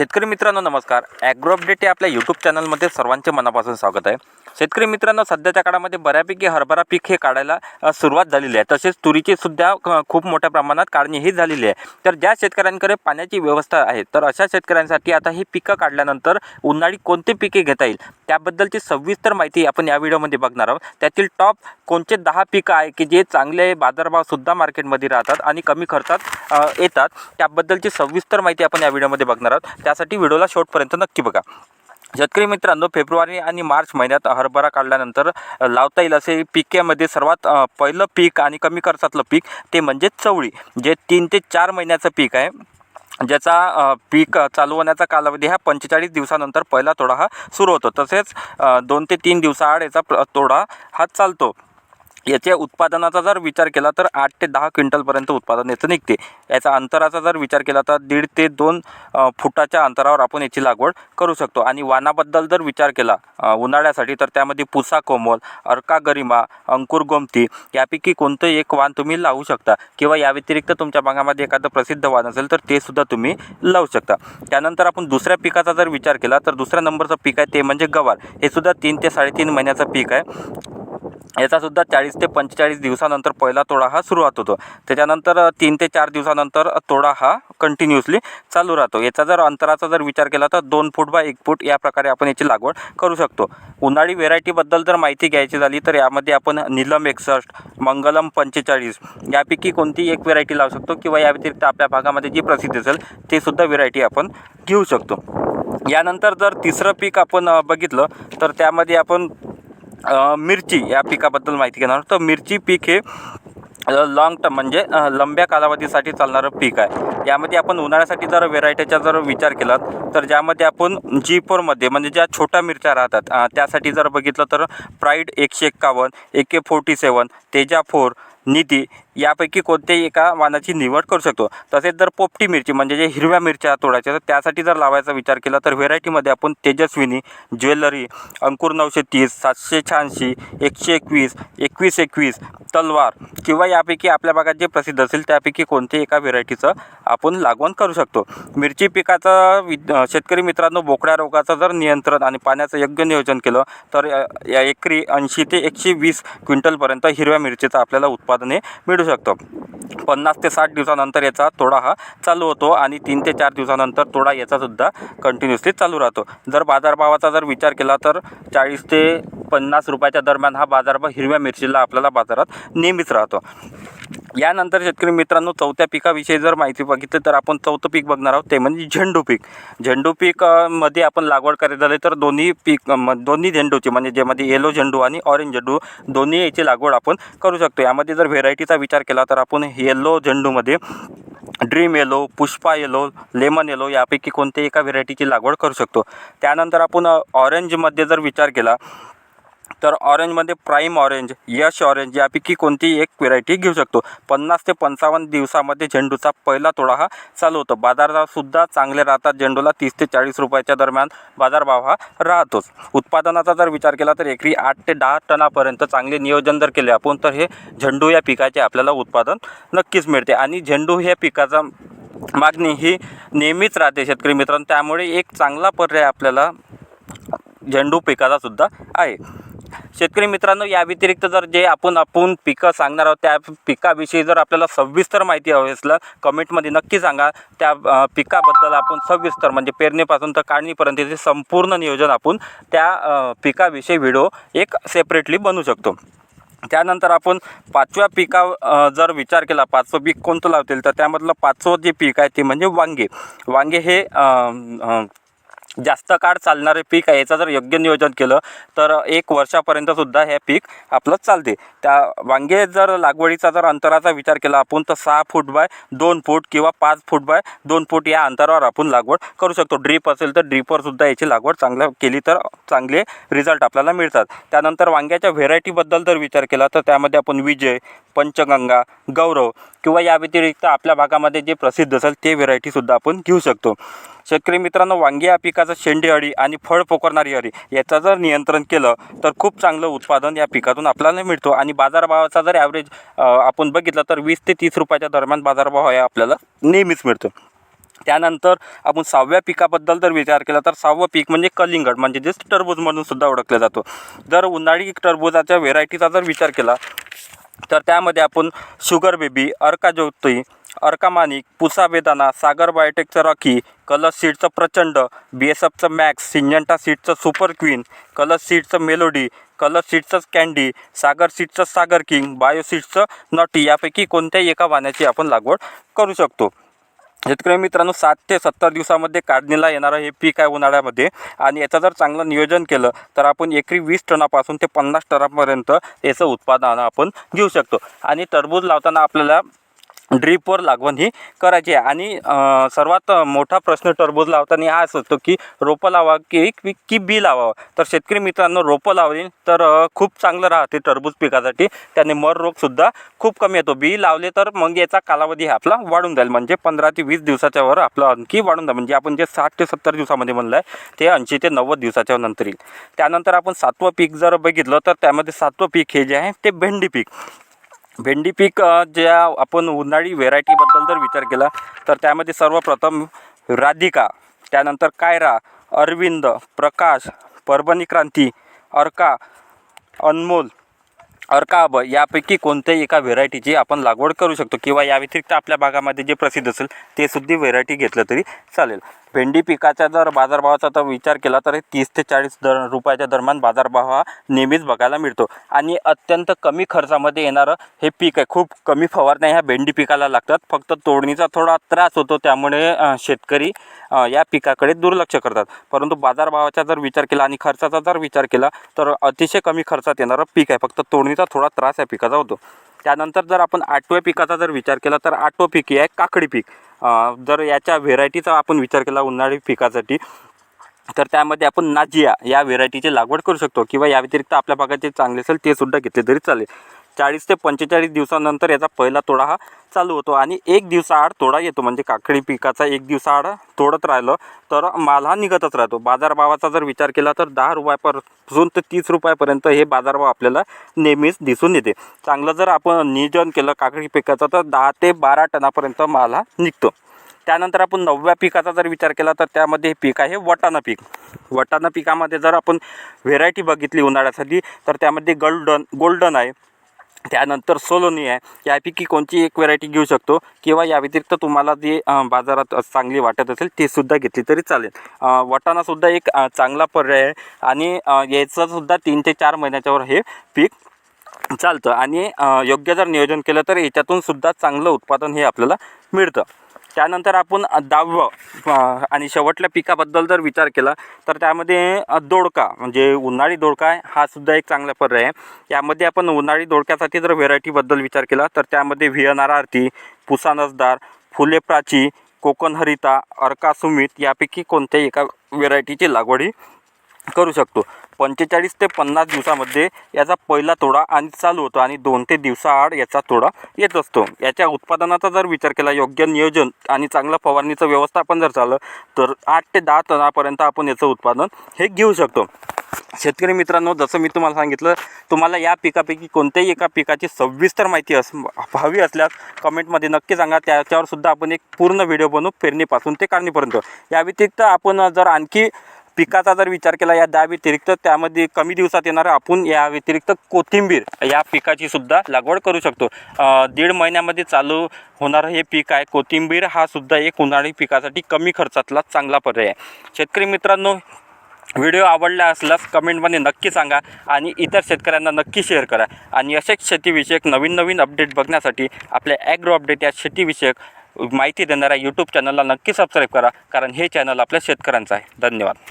शेतकरी मित्रांनो नमस्कार. ॲग्रो अपडेट या आपल्या यूट्यूब चॅनलमध्ये सर्वांचे मनापासून स्वागत आहे. शेतकरी मित्रांनो सध्याच्या काळामध्ये बऱ्यापैकी हरभरा पीक हे काढायला सुरुवात झालेली आहे. तसेच तुरीची सुद्धा खूप मोठ्या प्रमाणात काढणीही झालेली आहे. तर ज्या शेतकऱ्यांकडे पाण्याची व्यवस्था आहे तर अशा शेतकऱ्यांसाठी आता ही पिकं काढल्यानंतर उन्हाळी कोणती पिके घेता येईल त्याबद्दलची सविस्तर माहिती आपण या व्हिडिओमध्ये बघणार आहोत. त्यातील टॉप कोणते दहा पिकं आहे की जे चांगले बाजारभावसुद्धा मार्केटमध्ये राहतात आणि कमी खर्चात येतात त्याबद्दलची सविस्तर माहिती आपण या व्हिडिओमध्ये बघणार आहोत. त्यासाठी व्हिडिओला शेवटपर्यंत नक्की बघा. शेतकरी मित्रांनो फेब्रुवारी आणि मार्च महिन्यात हरभरा काढल्यानंतर लावता येईल असे पिकेमध्ये सर्वात पहिलं पीक आणि कमी खर्चातलं पीक ते म्हणजे चवळी जे तीन ते चार महिन्याचं पीक आहे. ज्याचा पीक चालू होण्याचा कालावधी हा पंचेचाळीस दिवसानंतर पहिला तोडा हा सुरू होतो. तसेच दोन ते तीन दिवसाआड याचा तोडा हा चालतो. याच्या उत्पादनाचा जर विचार केला तर आठ ते दहा क्विंटलपर्यंत उत्पादन याचं निघते. याचा अंतराचा जर विचार केला तर दीड ते दोन फुटाच्या अंतरावर आपण याची लागवड करू शकतो. आणि वानाबद्दल जर विचार केला उन्हाळ्यासाठी तर त्यामध्ये पुसा कोमल अर्का गरिमा अंकुर गोमती यापैकी कोणतंही एक वाण तुम्ही लावू शकता किंवा या व्यतिरिक्त तुमच्या भागामध्ये एखादं प्रसिद्ध वाण असेल तर ते सुद्धा तुम्ही लावू शकता. त्यानंतर आपण दुसऱ्या पिकाचा जर विचार केला तर दुसऱ्या नंबरचं पीक आहे ते म्हणजे गवार. हे सुद्धा तीन ते साडेतीन महिन्याचं पीक आहे. याचासुद्धा चाळीस ते पंचेचाळीस दिवसानंतर पहिला तोडा हा सुरुवात होतो. त्याच्यानंतर तीन ते चार दिवसानंतर तोडा हा कंटिन्युअसली चालू राहतो. याचा जर अंतराचा जर विचार केला तर दोन फूट बाय एक फूट या प्रकारे आपण याची लागवड करू शकतो. उन्हाळी व्हेरायटीबद्दल जर माहिती घ्यायची झाली तर यामध्ये आपण नीलम एकसष्ट मंगलम पंचेचाळीस यापैकी कोणती एक व्हेरायटी लावू शकतो किंवा या व्यतिरिक्त आपल्या भागामध्ये जी प्रसिद्ध असेल ते सुद्धा व्हेरायटी आपण घेऊ शकतो. यानंतर जर तिसरं पीक आपण बघितलं तर त्यामध्ये आपण मिरची या पिकाबद्दल माहिती घेणार. तर मिरची पीक हे लाँग टर्म म्हणजे लंब्या कालावधीसाठी चालणारं पीक आहे. यामध्ये आपण उन्हाळ्यासाठी जर व्हेरायटीचा जर विचार केला तर ज्यामध्ये आपण जी फोरमध्ये म्हणजे ज्या छोट्या मिरच्या राहतात त्यासाठी जर बघितलं तर प्राईड एकशे एक्कावन्न ए के फोर्टी सेवन तेजा फोर निधी यापैकी कोणत्याही एका वाणाची निवड करू शकतो. तसेच जर पोपटी मिरची म्हणजे जे हिरव्या मिरच्या तोडायच्या तर त्यासाठी जर लावायचा विचार केला तर व्हेरायटीमध्ये आपण तेजस्विनी ज्वेलरी अंकुर नऊशे तीस सातशे शहाऐंशी एकशे एकवीस एकवीस एकवीस तलवार किंवा यापैकी आपल्या भागात जे प्रसिद्ध असेल त्यापैकी कोणत्याही एका व्हेरायटीचं आपण लागवण करू शकतो. मिरची पिकाचं वि शेतकरी मित्रांनो बोकड्या रोगाचं जर नियंत्रण आणि पाण्याचं योग्य नियोजन केलं तर या- एकरी ऐंशी ते एकशे वीस क्विंटलपर्यंत हिरव्या मिरचीचं आपल्याला उत्पादन उत्पादने मिळू शकतं. पन्नास ते साठ दिवसानंतर याचा तोडा हा चालू होतो आणि तीन ते चार दिवसानंतर तोडा याचासुद्धा कंटिन्युअसली चालू राहतो. जर बाजारभावाचा जर विचार केला तर चाळीस ते पन्नास रुपयाच्या दरम्यान हा बाजारभाव हिरव्या मिरचीला आपल्याला बाजारात नेहमीच राहतो. यानंतर शेतकरी मित्रांनो चौथ्या पिकाविषयी जर माहिती बघितली तर आपण चौथं पीक बघणार आहोत ते म्हणजे झेंडू पीक. झेंडू पीकमध्ये आपण लागवड करायचं झाली तर दोन्ही पीक दोन्ही झेंडूची म्हणजे ज्यामध्ये येलो झेंडू आणि ऑरेंज झेंडू दोन्ही याची लागवड आपण करू शकतो. यामध्ये जर व्हेरायटीचा विचार केला तर आपण yellow झेंडूमध्ये dream yellow Pushpa yellow lemon yellow यापैकी कोणत्याही एका व्हेरायटीची लागवड करू शकतो. त्यानंतर आपण ऑरेंजमध्ये जर विचार केला तर ऑरेंजमध्ये प्राईम ऑरेंज यश ऑरेंज यापैकी कोणतीही एक व्हेरायटी घेऊ शकतो. पन्नास ते पंचावन्न दिवसामध्ये झेंडूचा पहिला तोडा हा चालू होतो. बाजारभावसुद्धा चांगले राहतात. झेंडूला तीस ते चाळीस रुपयाच्या दरम्यान बाजारभाव हा राहतोच. उत्पादनाचा जर विचार केला तर एकरी आठ ते दहा टनापर्यंत चांगले नियोजन जर केले आपण तर हे झेंडू या पिकाचे आपल्याला उत्पादन नक्कीच मिळते. आणि झेंडू ह्या पिकाचा मागणी ही नेहमीच राहते शेतकरी मित्रांनो. त्यामुळे एक चांगला पर्याय आपल्याला झेंडू पिकाचा सुद्धा आहे. शेतकरी मित्रांनो या व्यतिरिक्त जर जे आपण आपण पिकं सांगणार आहोत त्या पिकाविषयी जर आपल्याला सविस्तर माहिती हवी असलं कमेंटमध्ये नक्की सांगा. त्या पिकाबद्दल आपण सविस्तर म्हणजे पेरणीपासून तर काढणीपर्यंतचे संपूर्ण नियोजन आपण त्या पिकाविषयी व्हिडिओ एक सेपरेटली बनवू शकतो. त्यानंतर आपण पाचव्या पिका जर विचार केला पाचवं पीक कोणतं लावतील तर त्यामधलं पाचवं जे पीक आहे ते म्हणजे वांगे. वांगे हे जास्त काळ चालणारे पीक आहे याचं जर योग्य नियोजन केलं तर एक वर्षापर्यंतसुद्धा हे पीक आपलं चालते. त्या वांगे जर लागवडीचा जर अंतराचा विचार केला आपण तर सहा फूट बाय दोन फूट किंवा पाच फूट बाय दोन फूट या अंतरावर आपण लागवड करू शकतो. ड्रीप असेल तर ड्रीपवरसुद्धा याची लागवड चांगल्या केली तर चांगले रिझल्ट आपल्याला मिळतात. त्यानंतर वांग्याच्या व्हेरायटीबद्दल जर विचार केला तर त्यामध्ये आपण विजय पंचगंगा गौरव किंवा या व्यतिरिक्त आपल्या भागामध्ये जे प्रसिद्ध असेल ते व्हेरायटीसुद्धा आपण घेऊ शकतो. शेतकरी मित्रांनो वांगी या पिकाचं शेंडी अळी आणि फळ पोखरणारी अळी याचं जर नियंत्रण केलं तर खूप चांगलं उत्पादन या पिकातून आपल्याला मिळतो. आणि बाजारभावाचा जर ॲव्हरेज आपण बघितलं तर वीस ते तीस रुपयाच्या दरम्यान बाजारभाव हा आपल्याला नेहमीच मिळतो. त्यानंतर आपण सहाव्या पिकाबद्दल जर विचार केला तर सहावं पीक म्हणजे कलिंगड म्हणजे जे टरबूज म्हणून सुद्धा ओळखलं जातो. जर उन्हाळी टरबूजाच्या व्हेरायटीचा जर विचार केला तर त्यामध्ये आपण शुगर बेबी अर्का अर्कामानिक पुसा वेदाना सागर बायोटेकचं रॉकी कलर सीडचं प्रचंड बी एस एफचं मॅक्स सिंजंटा सीडचं सुपर क्वीन कलर सीडचं मेलोडी कलर सीडचं कॅन्डी सागर सीडचं सागर किंग बायो सीडचं नॉटी यापैकी कोणत्याही एका वाण्याची आपण लागवड करू शकतो. शेतकरी मित्रांनो सात ते सत्तर दिवसामध्ये काढणीला येणारं हे पीक आहे उन्हाळ्यामध्ये आणि याचं जर चांगलं नियोजन केलं तर आपण एकरी वीस टनापासून ते पन्नास टनापर्यंत याचं उत्पादन आपण घेऊ शकतो. आणि टरबूज लावताना आपल्याला ड्रीपवर लागवण ही करायची आहे. आणि सर्वात मोठा प्रश्न टरबूज लावताना हा असतो की रोपं लावा की की- की बी लावावं. तर शेतकरी मित्रांनो रोपं लावली तर खूप चांगलं राहते टरबूज पिकासाठी. त्याने मर रोगसुद्धा खूप कमी येतो. बी लावले तर मग याचा कालावधी हा आपला वाढून जाईल. म्हणजे पंधरा ते वीस दिवसाच्या वर आपलं आणखी वाढून जाईल. म्हणजे आपण जे साठ ते सत्तर दिवसामध्ये म्हणलं आहे ते ऐंशी ते नव्वद दिवसाच्या नंतर येईल. त्यानंतर आपण सातवं पीक जर बघितलं तर त्यामध्ये सातवं पीक हे जे आहे ते भेंडी पीक. भेंडी पीक ज्या आपण उन्हाळी व्हेरायटीबद्दल जर विचार केला तर त्यामध्ये सर्वप्रथम राधिका त्यानंतर कायरा अरविंद प्रकाश परभणी क्रांती अर्का अनमोल अर्काब यापैकी कोणत्याही एका व्हेरायटीची आपण लागवड करू शकतो किंवा या व्यतिरिक्त आपल्या भागामध्ये जे प्रसिद्ध असेल ते सुद्धा व्हेरायटी घेतलं तरी चालेल. भेंडी पिकाचा जर बाजारभावाचा तर विचार केला तर तीस ते चाळीस दर रुपयाच्या दरम्यान बाजारभाव हा नेहमीच बघायला मिळतो. आणि अत्यंत कमी खर्चामध्ये येणारं हे पीक आहे. खूप कमी फवारण्या ह्या भेंडी पिकाला लागतात. फक्त तोडणीचा थोडा त्रास होतो. त्यामुळे शेतकरी या पिकाकडे दुर्लक्ष करतात. परंतु बाजारभावाचा जर विचार केला आणि खर्चाचा जर विचार केला तर अतिशय कमी खर्चात येणारं पीक आहे. फक्त तोडणीचा थोडा त्रास या पिकाचा होतो. त्यानंतर जर आपण आठव्या पिकाचा जर विचार केला तर आठवं पीक हे आहे काकडी पीक. जर याच्या व्हेरायटीचा आपण विचार केला उन्हाळी पिकासाठी तर त्यामध्ये आपण नाजिया या व्हेरायटीची लागवड करू शकतो किंवा या व्यतिरिक्त आपल्या भागात जे चांगले असेल ते सुद्धा घेतले तरी चालेल. चाळीस ते पंचेचाळीस दिवसानंतर याचा पहिला तोडा हा चालू होतो. आणि एक दिवसाआड तोडा येतो. म्हणजे काकडी पिकाचा एक दिवसाआड तोडत राहिलं तर माल हा निघतच राहतो. बाजारभावाचा जर विचार केला तर दहा रुपयापासून ते तीस रुपयापर्यंत हे बाजारभाव आपल्याला नेहमीच दिसून येते. चांगलं जर आपण नियोजन केलं काकडी पिकाचं तर दहा ते बारा टनापर्यंत माल हा निघतो. त्यानंतर आपण नवव्या पिकाचा जर विचार केला तर त्यामध्ये हे पीक आहे वटाणा पीक. वटाणा पिकामध्ये जर आपण व्हेरायटी बघितली उन्हाळ्यासाठी तर त्यामध्ये गोल्डन गोल्डन आहे. त्यानंतर सोलोनी आहे यापैकी कोणती एक व्हेरायटी घेऊ शकतो? किंवा या व्यतिरिक्त तुम्हाला जी बाजारात चांगली वाटत असेल ती सुद्धा घेतली तरी चालेल. वटाणासुद्धा वाटाणासुद्धा एक चांगला पर्याय आहे. आणि याचंसुद्धा तीन ते चार महिन्याच्यावर हे पीक चालतं. आणि योग्य जर नियोजन केलं तर याच्यातून सुद्धा चांगलं उत्पादन हे आपल्याला मिळतं. त्यानंतर आपण दहावं आणि शेवटल्या पिकाबद्दल जर विचार केला तर त्यामध्ये दोडका म्हणजे उन्हाळी दोडका हा सुद्धा एक चांगला पर्याय आहे. यामध्ये आपण उन्हाळी दोडक्यासाठी जर व्हेरायटीबद्दल विचार केला तर त्यामध्ये व्हिएनार आरती पुसा नसदार फुले प्राची कोकण हरिता अर्का सुमित यापैकी कोणत्याही एका व्हेरायटीची लागवड ही करू शकतो. पंचेचाळीस ते पन्नास दिवसामध्ये याचा पहिला तोडा आणि चालू होतो आणि दोन ते दिवसाआड याचा तोडा येत असतो. याच्या उत्पादनाचा जर विचार केला योग्य नियोजन आणि चांगलं फवारणीचं व्यवस्थापन जर झालं तर आठ ते दहा टनापर्यंत आपण याचं उत्पादन हे घेऊ शकतो. शेतकरी मित्रांनो जसं मी तुम्हाला सांगितलं तुम्हाला या पिकापैकी कोणत्याही एका पिकाची सविस्तर माहिती अस हवी असल्यास कमेंटमध्ये नक्की सांगा. त्याच्यावर सुद्धा आपण एक पूर्ण व्हिडिओ बनवू पेरणीपासून ते काढणीपर्यंत. या व्यतिरिक्त आपण जर आणखी पिकाचा जर विचार केला या दहा व्यतिरिक्त त्यामध्ये कमी दिवसात येणारं आपण या व्यतिरिक्त कोथिंबीर या पिकाची सुद्धा लागवड करू शकतो. दीड महिन्यामध्ये चालू होणारं हे पीक आहे. कोथिंबीर हा सुद्धा एक उन्हाळी पिकासाठी कमी खर्चातला चांगला पर्याय आहे. शेतकरी मित्रांनो व्हिडिओ आवडला असल्यास कमेंटमध्ये नक्की सांगा आणि इतर शेतकऱ्यांना नक्की शेअर करा. आणि असेच शेतीविषयक नवीन नवीन अपडेट बघण्यासाठी आपल्या ॲग्रो अपडेट या शेतीविषयक माहिती देणाऱ्या यूट्यूब चॅनलला नक्की सबस्क्राईब करा कारण हे चॅनल आपल्या शेतकऱ्यांचं आहे. धन्यवाद.